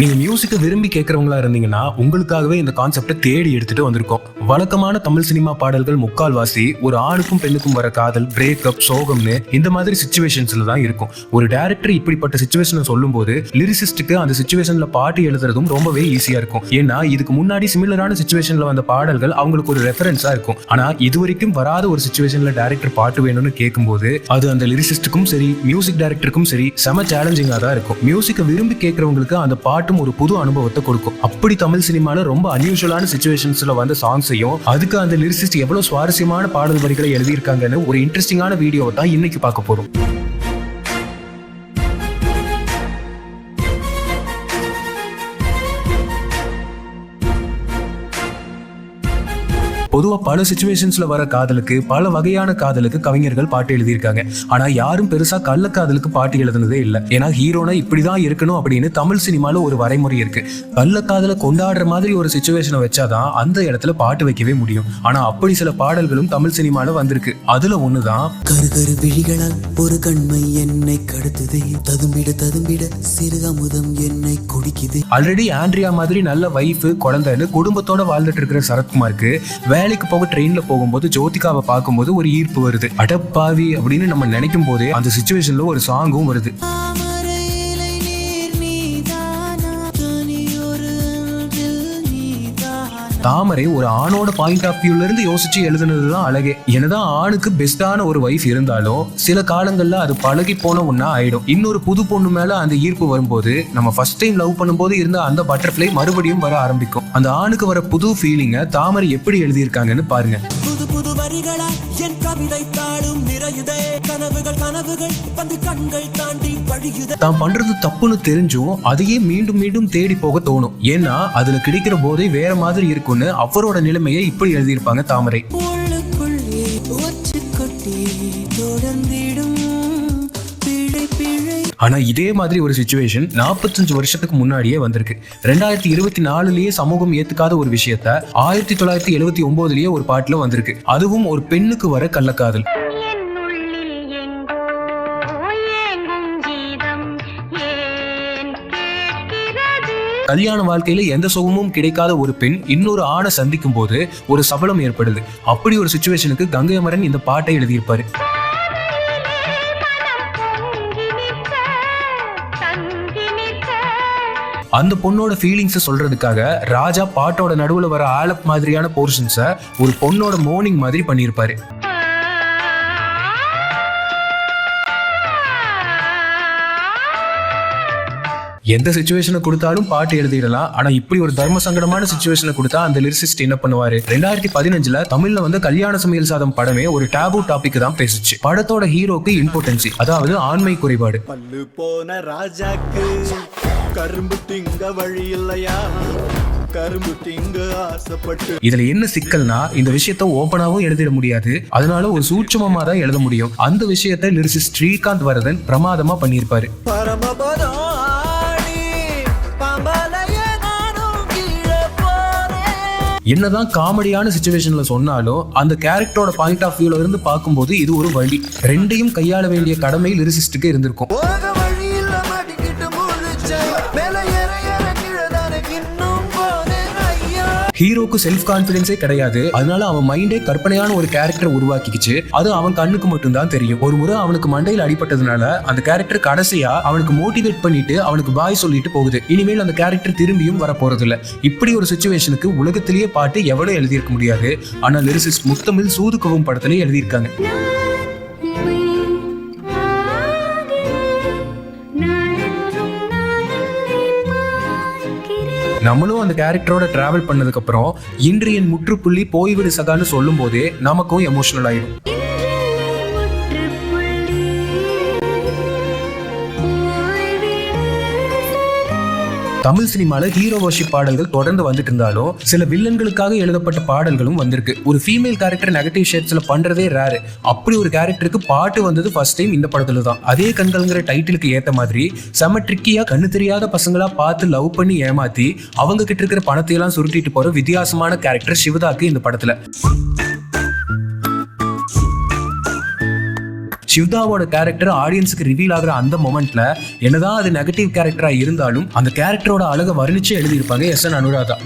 நீங்க மியூசிக்கை விரும்பி கேட்கறவங்களா இருந்தீங்கன்னா உங்களுக்காகவே இந்த கான்செப்டை தேடி எடுத்துட்டு வந்திருக்கோம். வழக்கமான தமிழ் சினிமா பாடல்கள் முக்கால்வாசி ஒரு ஆணுக்கும் பெண்ணுக்கும் வர காதல் பிரேக்கப் சோகம்னு இந்த மாதிரி சுச்சுவேஷன்ஸ்ல தான் இருக்கும். ஒரு டேரக்டர் இப்படிப்பட்ட சுச்சுவேஷனை சொல்லும்போது லிரிசிஸ்டுக்கு அந்த சுச்சுவேஷன்ல பாட்டு எழுதுறதும் ரொம்பவே ஈஸியா இருக்கும். ஏன்னா இதுக்கு முன்னாடி சிமிலரான சுச்சுவேஷன்ல வந்த பாடல்கள் அவங்களுக்கு ஒரு ரெஃபரன்ஸா இருக்கும். ஆனா இது வரைக்கும் வராத ஒரு சுச்சுவேஷன்ல டேரக்டர் பாட்டு வேணும்னு கேட்கும்போது அது அந்த லிரிசிஸ்டுக்கும் சரி மியூசிக் டேரக்டருக்கும் சரி செம சேலஞ்சிங்கா தான் இருக்கும். மியூசிக்கை விரும்பி கேட்கறவங்களுக்கு அந்த பாட்டு பாட்டும் ஒரு புது அனுபவத்தை கொடுக்கும். அப்படி தமிழ் சினிமால ரொம்ப அன்யூஷுவலான சுச்சுவேஷன்ஸ்ல வந்த சாங்ஸையும் அதுக்கு அந்த லிரிசிஸ்ட் எவ்வளவு சுவாரஸ்யமான பாடல் வரிகளை எழுதியிருக்காங்கன்னு ஒரு இன்ட்ரெஸ்டிங்கான வீடியோ தான் இன்னைக்கு பார்க்க போறோம். பொதுவா பல சுச்சுவேஷன்ஸ்ல வர காதலுக்கு பல வகையான காதலுக்கு கவிஞர்கள் பாட்டு எழுதியிருக்காங்க. ஆனா யாரும் பெருசா கள்ளக்காதலுக்கு பாட்டு எழுதுனதே இல்ல. ஏன்னா ஹீரோனா இப்படிதான் இருக்கணும் அப்படின்னு தமிழ் சினிமால ஒரு வரைமுறை இருக்கு. கள்ளக்காதலை கொண்டாடுற மாதிரி ஒரு சுச்சுவேஷனை வச்சாதான் அந்த இடத்துல பாட்டு வைக்கவே முடியும். ஆனா அப்படி சில பாடல்களும் தமிழ் சினிமால வந்திருக்கு. அதுல ஒண்ணுதான். கரு கரு விழிகளால் ஒரு கண்மை என்னை கடத்துதே. ததும்பிட ததும்பிட சிறு அமுதம் என்னை குடிக்குதே. ஆல்ரெடி ஆண்ட்ரியா மாதிரி நல்ல வைஃப் குழந்தைன்னு குடும்பத்தோட வாழ்ந்துட்டு இருக்கிற சரத்குமாருக்கு வேலைக்கு போக ட்ரெயின்ல போகும்போது ஜோதிகாவை பார்க்கும்போது ஒரு ஈர்ப்பு வருது. அடப்பாவி அப்படின்னு நம்ம நினைக்கும் போதே அந்த சுச்சுவேஷன்ல ஒரு சாங்கும் வருது. தாமரை ஒரு ஆணோட பாயிண்ட் ஆஃப் வியூல இருந்து யோசிச்சு எழுதுனதுதான் அழகே. என்னதான் ஆணுக்கு பெஸ்டான ஒரு வைஃப் இருந்தாலும் சில காலங்கள்ல அது பழகி போன ஒன்னா ஆயிடும். இன்னொரு புது பொண்ணு மேல அந்த ஈர்ப்பு வரும்போது நம்ம ஃபர்ஸ்ட் டைம் லவ் பண்ணும்போது இருந்த அந்த பட்டர்ஃப்ளை மறுபடியும் வர ஆரம்பிக்கும். அந்த ஆணுக்கு வர புது ஃபீலிங்கை தாமரை எப்படி எழுதியிருக்காங்கன்னு பாருங்க. புது வரிகளால் என் கவிதை தாளும் நிறையுதே. கனவுகள் கனவுகள் வந்து கண்கள் தாண்டி வழியுதே. தான் பண்றது தப்புன்னு தெரிஞ்சும் அதையே மீண்டும் மீண்டும் தேடி போக தோணும். ஏன்னா அதுல கிடைக்கிற போதே வேற மாதிரி இருக்கும்னு அவரோட நிலைமையை இப்படி எழுதியிருப்பாங்க தாமரை. உள்ளுக்குள்ளே ஆனா இதே மாதிரி ஒரு சுச்சுவேஷன் 45 வருஷத்துக்கு முன்னாடியே வந்திருக்கு. ரெண்டாயிரத்தி இருபத்தி நாலுலயே சமூகம் ஏத்துக்காத ஒரு விஷயத்த ஆயிரத்தி தொள்ளாயிரத்தி எழுபத்தி ஒன்பதுலயே ஒரு பாட்டுல வந்திருக்கு. அதுவும் ஒரு பெண்ணுக்கு வர கள்ளக்காதல். கல்யாண வாழ்க்கையில எந்த சுகமும் கிடைக்காத ஒரு பெண் இன்னொரு ஆணை சந்திக்கும் போது ஒரு சபலம் ஏற்படுது. அப்படி ஒரு சுச்சுவேஷனுக்கு கங்கை அமரன் இந்த பாட்டை எழுதியிருப்பாரு. அந்த பொண்ணோட ஃபீலிங்ஸை சொல்றதுக்காக ராஜா பாட்டோட நடுவில் வர ஆலப் மாதிரியான போர்ஷன்ஸை ஒரு பொண்ணோட மோர்னிங் மாதிரி பண்ணியிருப்பாரு. எந்த சுச்சுவேஷனை கொடுத்தாலும் பாட்டு எழுதிடலாம். ஆனா இப்படி ஒரு தர்ம சங்கடமான சுச்சுவேஷனை கொடுத்தா அந்த லிரிசிஸ்ட் என்ன பண்ணுவாரு? ரெண்டாயிரத்தி பதினஞ்சுல தமிழ்ல வந்து கல்யாண சமையல் சாதம் படமே ஒரு டேபு டாபிக் தான் பேசுச்சு. படத்தோட ஹீரோக்கு இம்பார்ட்டன்சி அதாவது ஆண்மை குறைபாடு. போன ராஜாக்கு கரும்பு திங்க வழி இல்லையா கரும்பு திங்க ஆசைப்பட்டு இதுல என்ன சிக்கல்னா இந்த விஷயத்த ஓப்பனாவும் எழுதிட முடியாது. அதனால ஒரு சூட்சமமா தான் எழுத முடியும். அந்த விஷயத்த லிரிசிஸ்ட் ஸ்ரீகாந்த் வரதன் பிரமாதமா பண்ணியிருப்பாரு. பரமபதம் என்னதான் காமெடியான சுச்சுவேஷன்ல சொன்னாலும் அந்த கேரக்டரோட பாயிண்ட் ஆஃப் வியூல இருந்து பார்க்கும்போது இது ஒரு வழி. ரெண்டையும் கையாள வேண்டிய கடமை லிரிசிஸ்டுக்கு இருந்திருக்கும். ஹீரோக்கு செல்ஃப் கான்பிடன்ஸே கிடையாது. அதனால அவன் மைண்டே கற்பனையான ஒரு கேரக்டர் உருவாக்கிக்கிச்சு. அது அவன் கண்ணுக்கு மட்டும்தான் தெரியும். ஒரு முறை அவனுக்கு மண்டையில் அடிபட்டதுனால அந்த கேரக்டர் கடைசியா அவனுக்கு மோட்டிவேட் பண்ணிட்டு அவனுக்கு பாய் சொல்லிட்டு போகுது. இனிமேல் அந்த கேரக்டர் திரும்பியும் வர போறதில்ல இப்படி ஒரு சுச்சுவேஷனுக்கு உலகத்திலேயே பாட்டு எவ்வளவு எழுதியிருக்க முடியாது. ஆனா லிரிசிஸ்ட் முத்தமிழ் சூதுக்கவும் படத்துல எழுதியிருக்காங்க. நம்மளும் அந்த கேரக்டரோட டிராவல் பண்ணதுக்கு அப்புறம் இன்று என் முற்றுப்புள்ளி போய்விடு சகான்னு சொல்லும் போதே நமக்கும் எமோஷனல் ஆயிடும். தமிழ் சினிமால ஹீரோ வர்ஷிப் பாடல்கள் தொடர்ந்து வந்துட்டு இருந்தாலும் சில வில்லன்களுக்காக எழுதப்பட்ட பாடல்களும் வந்திருக்கு. ஒரு ஃபீமேல் கேரக்டர் நெகட்டிவ் ஷேட்ஸ்ல பண்றதே ரேரு அப்படி ஒரு கேரக்டருக்கு பாட்டு வந்தது ஃபர்ஸ்ட் டைம் இந்த படத்துல தான். அதே கண்கள்ங்கிற டைட்டிலுக்கு ஏத்த மாதிரி செம ட்ரிக்கியா கண்ணு தெரியாத பசங்களா பார்த்து லவ் பண்ணி ஏமாத்தி அவங்க கிட்ட இருக்கிற பணத்தையெல்லாம் சுருட்டிட்டு போற வித்தியாசமான கேரக்டர் சிவதாக்கு இந்த படத்துல. சிவ்தாவோட கேரக்டர் ஆடியன்ஸுக்கு ரிவீல் ஆகுற அந்த மொமெண்ட்ல என்னதான் அது நெகட்டிவ் கேரக்டரா இருந்தாலும் அந்த கேரக்டரோட அழகை வர்ணிச்சு எழுதியிருப்பாங்க எஸ் என் அனுராதா.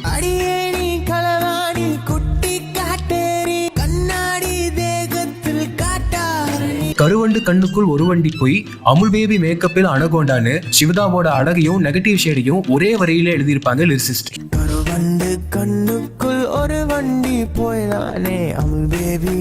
கருவண்டு கண்ணுக்குள் ஒரு வண்டி போய் அமுல் பேபி மேக்கப்பில் அணகோண்டான்னு சிவதாவோட அழகையும் நெகட்டிவ் ஷேடையும் ஒரே வரியில எழுதியிருப்பாங்க லிரிசிஸ்ட் ஒரு வண்டு கண்ணுக்குள் ஒரு வண்டி போய்தானே அமுல் பேபி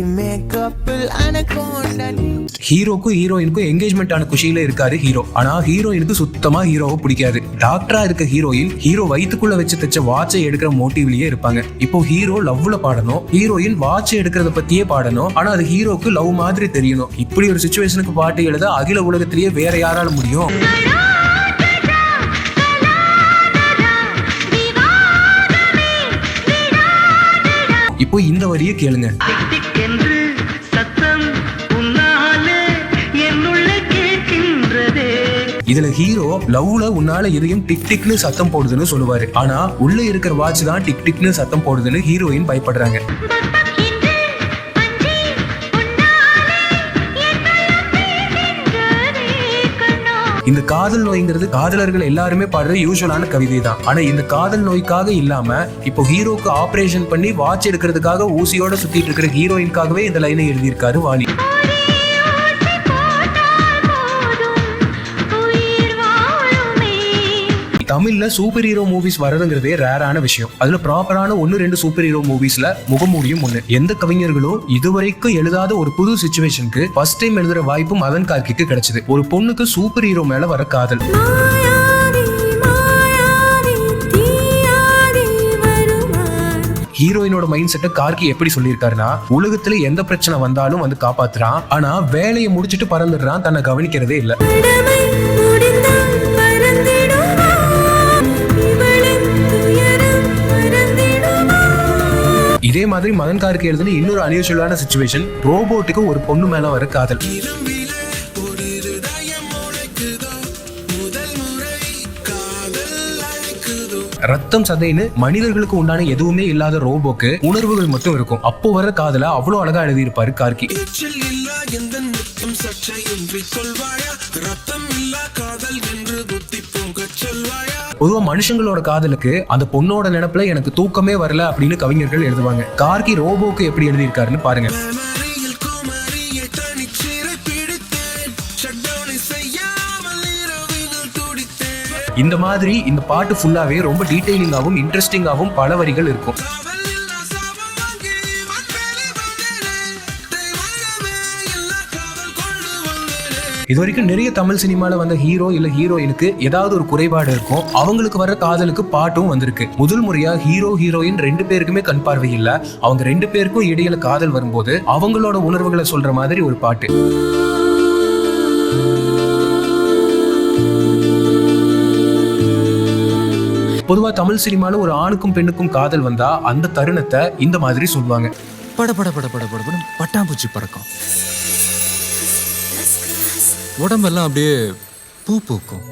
ஹீரோக்கும் ஹீரோயினுக்கும் என்கேஜ்மெண்ட் ஆன குஷியில இருக்காரு ஹீரோ ஆனா ஹீரோயினுக்கு சுத்தமா ஹீரோவை பிடிக்காது. டாக்டரா இருக்க ஹீரோயின் ஹீரோ வயித்துக்குள்ள வச்சு தச்ச வாட்சை எடுக்கிற மோட்டிவ்லயே இருப்பாங்க. இப்போ ஹீரோ லவ்ல பாடணும் ஹீரோயின் வாட்ச் எடுக்கிறத பத்தியே பாடணும். ஆனா அது ஹீரோக்கு லவ் மாதிரி தெரியணும். இப்படி ஒரு சுச்சுவேஷனுக்கு பாட்டு எழுத அகில உலகத்திலேயே வேற யாரால முடியும்? இப்போ இந்த வரியை கேளுங்க. இதுல ஹீரோ லவ்ல உன்னால எதையும் டிக் டிக்னு சத்தம் போடுதுன்னு சொல்லுவாரு. ஆனா உள்ள இருக்கிற வாட்ச் தான் டிக் டிக்னு சத்தம் போடுதுன்னு ஹீரோயின் பயப்படுறாங்க. இந்த காதல் நோய்ங்கிறது காதலர்கள் எல்லாருமே பாடுற யூஸ்வலான கவிதை தான் ஆனா இந்த காதல் நோய்க்காக இல்லாம இப்போ ஹீரோக்கு ஆபரேஷன் பண்ணி வாட்ச் எடுக்கிறதுக்காக ஊசியோட சுத்திட்டு இருக்கிற ஹீரோயின்காகவே இந்த லைனை எழுதியிருக்காரு வாலி தமிழ்ல சூப்பர் ஹீரோ மூவிஸ் வரதுங்கிறதே ரேரான விஷயம். அதுல ப்ராப்பரான ஒன்னு ரெண்டு சூப்பர் ஹீரோ மூவிஸ்ல முகமூடியும் ஒண்ணு. எந்த கவிஞர்களும் இதுவரைக்கும் எழுதாத ஒரு புது சுச்சுவேஷனுக்கு ஃபர்ஸ்ட் டைம் எழுதுற வாய்ப்பு மதன் கார்கிக்கு கிடைச்சது. ஒரு பொண்ணுக்கு சூப்பர் ஹீரோ மேல வர காதல். ஹீரோயினோட மைண்ட் செட்டை கார்கி எப்படி சொல்லியிருக்காருன்னா உலகத்துல எந்த பிரச்சனை வந்தாலும் வந்து காப்பாத்துறான். ஆனா வேலையை முடிச்சிட்டு பறந்துடுறான். தன்னை கவனிக்கிறதே இல்ல. இதே மாதிரி மதன் கார்க்கு எழுதின இன்னொரு அனியூஷுவலான சுச்சுவேஷன் ரோபோட்டுக்கு ஒரு பொண்ணு மேல வர காதல். ரத்தம் சதைன்னு மனிதர்களுக்கு உண்டான எதுவுமே இல்லாத ரோபோக்கு உணர்வுகள் மட்டும் இருக்கும். அப்போ வர காதல அவ்வளவு அழகா எழுதியிருப்பாரு கார்கி. பொதுவா மனுஷங்களோட காதலுக்கு அந்த பொண்ணோட நினைப்புல எனக்கு தூக்கமே வரல அப்படின்னு கவிஞர்கள் எழுதுவாங்க. கார்கி ரோபோக்கு எப்படி எழுதியிருக்காருன்னு பாருங்க. இந்த மாதிரி இந்த பாட்டு ஃபுல்லாவே ரொம்ப டீடைலிங்காகவும் இன்ட்ரெஸ்டிங்காகவும் பல வரிகள் இருக்கும். இது வரைக்கும் நிறைய தமிழ் சினிமால வந்த ஹீரோ இல்ல ஹீரோயினுக்கு ஏதாவது ஒரு குறைபாடு இருக்கும். அவங்களுக்கு வர காதலுக்கு பாட்டும் வந்திருக்கு. முதல் முறையா ஹீரோ ஹீரோயின் ரெண்டு பேருக்குமே கண் பார்வை இல்ல. அவங்க ரெண்டு பேருக்கும் இடையில காதல் வரும்போது அவங்களோட உணர்வுகளை சொல்ற மாதிரி ஒரு பாட்டு. பொதுவா தமிழ் சினிமால ஒரு ஆணுக்கும் பெண்ணுக்கும் காதல் வந்தா அந்த தருணத்தை இந்த மாதிரி சொல்லுவாங்க. பட பட பட பட படபடன்னு பட்டாம்பூச்சி பறக்கும். உடம்பெல்லாம் அப்படியே பூ பூக்கும்.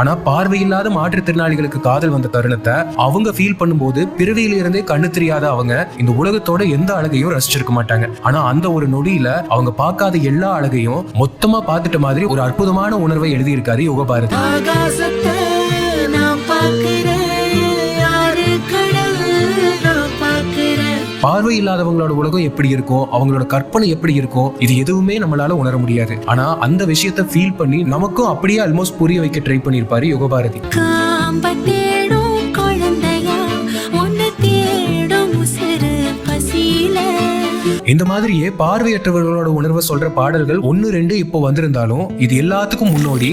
ஆனா பார்வையில்லாத மாற்றுத்திறனாளிகளுக்கு காதல் வந்த தருணத்தை அவங்க ஃபீல் பண்ணும்போது பிறவியில இருந்தே கண்ணு தெரியாத அவங்க இந்த உலகத்தோட எந்த அழகையும் ரசிச்சிருக்க மாட்டாங்க. ஆனா அந்த ஒரு நொடியில அவங்க பார்க்காத எல்லா அழகையும் மொத்தமா பார்த்துட்ட மாதிரி ஒரு அற்புதமான உணர்வை எழுதியிருக்காரு யுகபாரதி. பார்வை இல்லாதவங்களோட உலகம் எப்படி இருக்கும் அவங்களோட கற்பனை எப்படி இருக்கும் இது எதுவுமே நம்மளால உணர முடியாது. ஆனா அந்த விஷயத்த ஃபீல் பண்ணி நமக்கும் அப்படியே ஆல்மோஸ்ட் புரிய வைக்க ட்ரை பண்ணியிருப்பாரு யுகபாரதி. இந்த மாதிரியே பார்வையற்றவர்களோட உணர்வை சொல்ற பாடல்கள் ஒன்னு ரெண்டு இப்போ வந்திருந்தாலும் இது எல்லாத்துக்கும் முன்னோடி.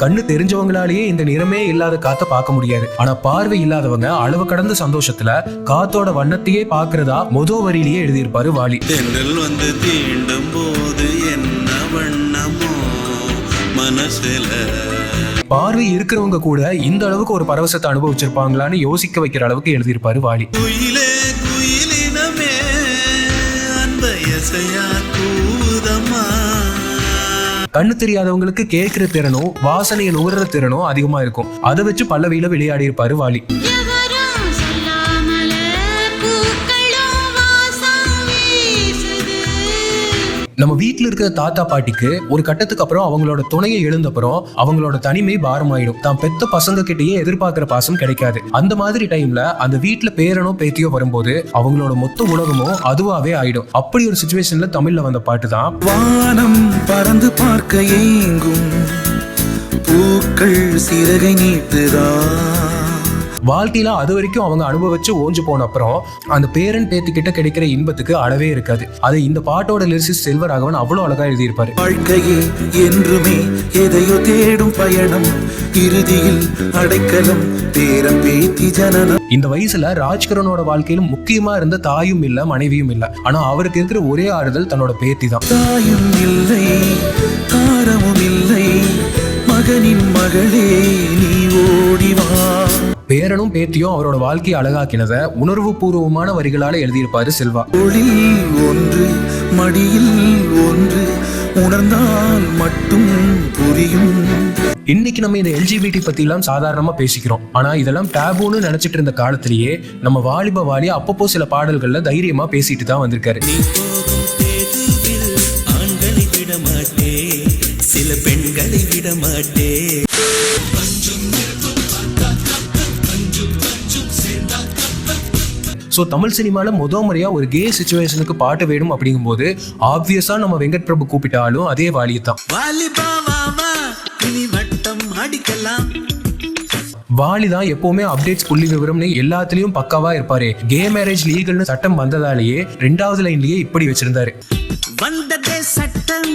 கண்ணு தெரிஞ்சவங்களாலேயே இந்த நிறமே இல்லாத காத்த பார்க்க முடியாது. ஆனா பார்வை இல்லாதவங்க அளவு கடந்த சந்தோஷத்துல காத்தோட வண்ணத்தையே பார்க்கறதா மொத வரியிலேயே எழுதியிருப்பாரு வாலி. தென்றல் வந்து தீண்டும் போது என்ன வண்ணமோ மனசுல. பார்வை இருக்கிறவங்க கூட இந்த அளவுக்கு ஒரு பரவசத்தை அனுபவிச்சிருப்பாங்களான்னு யோசிக்க வைக்கிற அளவுக்கு எழுதியிருப்பாரு வாலி. குயிலே குயிலினமே அன்ப எசையா கூதம்மா கண்ணு தெரியாதவங்களுக்கு கேட்கிற திறனோ வாசனையை நுகர்ற திறனோ அதிகமா இருக்கும். அதை வச்சு பல்லவியில விளையாடி இருப்பாரு வாலி. நம்ம வீட்டில் இருக்கிற தாத்தா பாட்டிக்கு ஒரு கட்டத்துக்கு அப்புறம் அவங்களோட துணையை எழுந்தப்புறம் அவங்களோட தனிமை பாரமாயிடும். தான் பெத்த பசங்க கிட்டேயே எதிர்பார்க்கிற பாசம் கிடைக்காது. அந்த மாதிரி டைம்ல அந்த வீட்டில் பேரனோ பேத்தியோ வரும்போது அவங்களோட மொத்த உலகமும் அதுவாவே ஆயிடும். அப்படி ஒரு சுச்சுவேஷன்ல தமிழ்ல வந்த பாட்டு தான் வானம் பறந்து பார்க்க ஏங்கும். பூக்கள் சிறகை நீட்டுதான் வாழ்க்கையில அது வரைக்கும் அவங்க அனுபவிச்சு ஓஞ்சு போன அப்புறம் அந்த பேரன் பேத்தி கிட்ட கிடைக்கிற இன்பத்துக்கு அளவே இருக்காது. அதை இந்த பாட்டோட லிரிசிஸ் செல்வராகவன் அவ்வளவு அழகா எழுதியிருப்பாரு. வாழ்க்கையே என்றுமே எதையோ தேடும் பயணம் இறுதியில் அடைக்கலம் பேரம் பேத்தி ஜனனம். இந்த வயசுல ராஜ்கரனோட வாழ்க்கையில முக்கியமா இருந்த தாயும் இல்ல மனைவியும் இல்ல. ஆனா அவருக்கு இருக்கிற ஒரே ஆறுதல் தன்னோட பேத்தி தான் தாயும் இல்லை தாரமும் இல்லை மகனின் மகளே. பேரனும் பேத்தியும் அவரோட வாழ்க்கையை அழகாக்கினத உணர்வு பூர்வமான வரிகளால எழுதியிருப்பாரு செல்வா. ஒன்று மடியில் ஒன்று உணர்ந்தால் மட்டும் புரியும். இன்னைக்கு நம்ம இந்த எல்ஜிபிடி பத்தி எல்லாம் சாதாரணமா பேசிக்கிறோம். ஆனா இதெல்லாம் டேபுன்னு நினைச்சிட்டு இருந்த காலத்திலேயே நம்ம வாலிப வாலி அப்பப்போ சில பாடல்கள்ல தைரியமா பேசிட்டு தான் வந்திருக்காரு. சில பெண்களை விட மாட்டே ஸோ தமிழ் சினிமாவில் முத முறையாக ஒரு கே சுச்சுவேஷனுக்கு பாட்டு வேணும் அப்படிங்கும்போது ஆப்வியஸாக நம்ம வெங்கட் பிரபு கூப்பிட்டாலும் அதே வாலியை தான். அடிக்கலாம் வாலி தான் எப்பவுமே அப்டேட்ஸ் புள்ளி விவரம்னு எல்லாத்துலயும் பக்காவா இருப்பாரு. கே மேரேஜ் லீகல்னு சட்டம் வந்ததாலேயே ரெண்டாவது லைன்லயே இப்படி வச்சிருந்தாரு. வந்ததே சட்டம்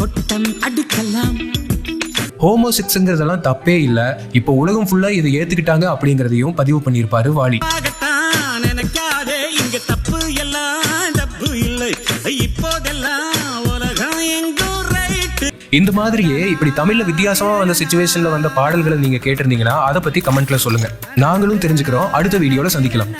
கொட்டம் அடிக்கலாம் ஹோமோ தப்பே இல்ல. இப்போ உலகம் ஃபுல்லா இதை ஏத்துக்கிட்டாங்க அப்படிங்கறதையும் பதிவு பண்ணியிருப்பாரு வாலி. இப்போதெல்லாம் உலகம் இந்த மாதிரியே இப்படி தமிழ்ல வித்தியாசமா வந்த சுச்சுவேஷன்ல வந்த பாடல்களை நீங்க கேட்டிருந்தீங்கன்னா அதை பத்தி கமெண்ட்ல சொல்லுங்க. நாங்களும் தெரிஞ்சுக்கிறோம். அடுத்த வீடியோல சந்திக்கலாம்.